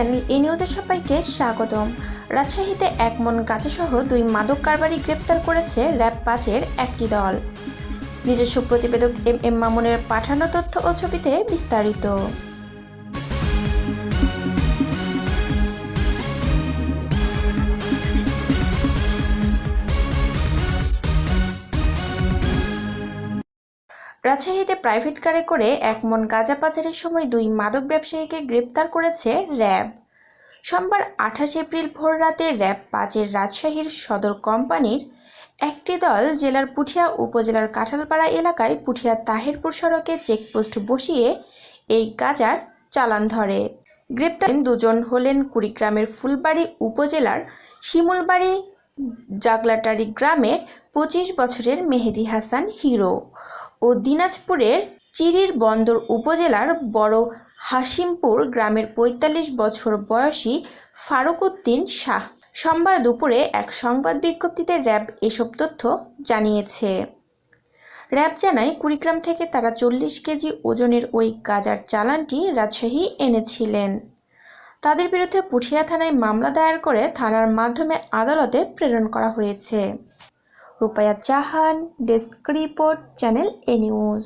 Channel এ নিউজের সবাইকে স্বাগতম। রাজশাহীতে এক মন গাঁজাসহ দুই মাদক কারবারি গ্রেপ্তার করেছে র্যাব পাঁচের একটি দল। নিজস্ব প্রতিবেদক এম এম মামুনের পাঠানো তথ্য ও ছবিতে বিস্তারিত। রাজশাহীতে প্রাইভেট কারে করে এক মন গাঁজা পাচারের সময় দুই মাদক ব্যবসায়ীকে গ্রেপ্তার করেছে র্যাব। সোমবার আঠাশ এপ্রিল ভোর রাতে র্যাব পাঁচের রাজশাহীর সদর কোম্পানির একটি দল জেলার পুঠিয়া উপজেলার কাঁঠালপাড়া এলাকায় পুঠিয়া তাহিরপুর সড়কে চেকপোস্ট বসিয়ে এই গাজার চালান ধরে। গ্রেপ্তার দুজন হলেন কুড়িগ্রামের ফুলবাড়ি উপজেলার শিমুলবাড়ি জাগলাটারি গ্রামের পঁচিশ বছরের মেহেদি হাসান হিরো ও দিনাজপুরের চিরির বন্দর উপজেলার বড় হাসিমপুর গ্রামের পঁয়তাল্লিশ বছর বয়সী ফারুক উদ্দিন শাহ। সোমবার দুপুরে এক সংবাদ বিজ্ঞপ্তিতে র্যাব এসব তথ্য জানিয়েছে। র্যাব জানায়, কুড়িগ্রাম থেকে তারা চল্লিশ কেজি ওজনের ওই গাজার চালানটি রাজশাহী এনেছিলেন। তাদের বিরুদ্ধে পুঠিয়া থানায় মামলা দায়ের করে থানার মাধ্যমে আদালতে প্রেরণ করা হয়েছে। রূপায়া চাহান, desk report, channel A news.